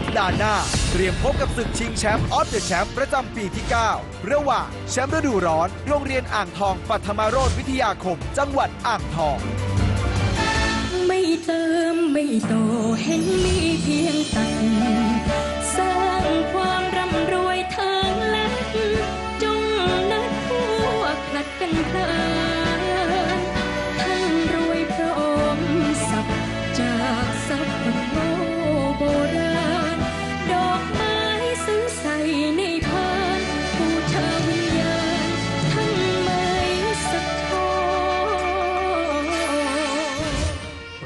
สัปดาห์หน้า เตรียมพบกับศึกชิงแชมป์ออฟเดอะแชมป์ประจำปีที่ 9 ระหว่างแชมป์ฤดูร้อน โรงเรียนอ่างทองปัทมาโรธวิทยาคม จังหวัดอ่างทอง ไม่เติมไม่โตเห็นมี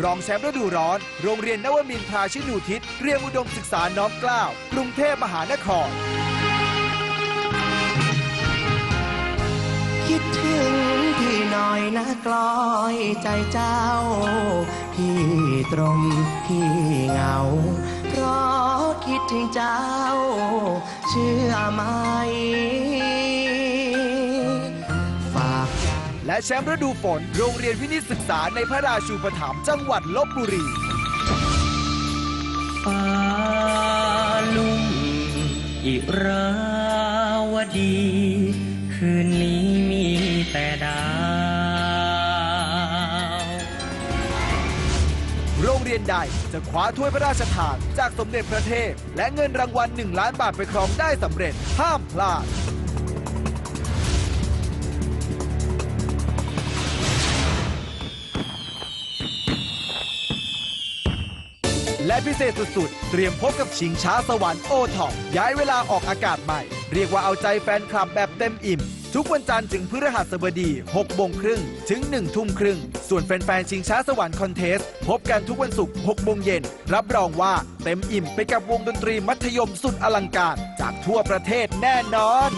รองแชมป์ฤดูร้อน โรงเรียนนวมินทราชินูทิศเรียนอุดมศึกษาน้อมเกล้าวกรุงเทพมหานคร คิดถึงพี่หน่อยนะกลอยใจเจ้า พี่ตรมพี่เหงา เพราะคิดถึงเจ้า เชื่อไหม และแชมป์ฤดูฝน โรงเรียนวินิตศึกษาในพระราชูปถัมภ์จังหวัดลบบุรีฟ้าลุ่มอิราวดี คืนนี้มีแต่ดาว โรงเรียนใดจะคว้าถ้วยพระราชทานจากสมเด็จพระเทพ และเงินรางวัล 1 ล้านบาทไปครองได้สำเร็จห้ามพลาด และพิเศษสุดๆ เตรียมพบกับชิงช้าสวรรค์โอท็อปย้ายเวลาออกอากาศใหม่ เรียกว่าเอาใจแฟนคลับแบบเต็มอิ่ม ทุกวันจันทร์ถึงพฤหัสบดี6โมงครึ่งถึง 1 ทุ่มครึ่ง ส่วนแฟนๆ ชิงช้าสวรรค์คอนเทสต์พบกันทุกวันศุกร์6โมงเย็น รับรองว่าเต็มอิ่มไปกับวงดนตรีมัธยมสุดอลังการ จากทั่วประเทศแน่นอน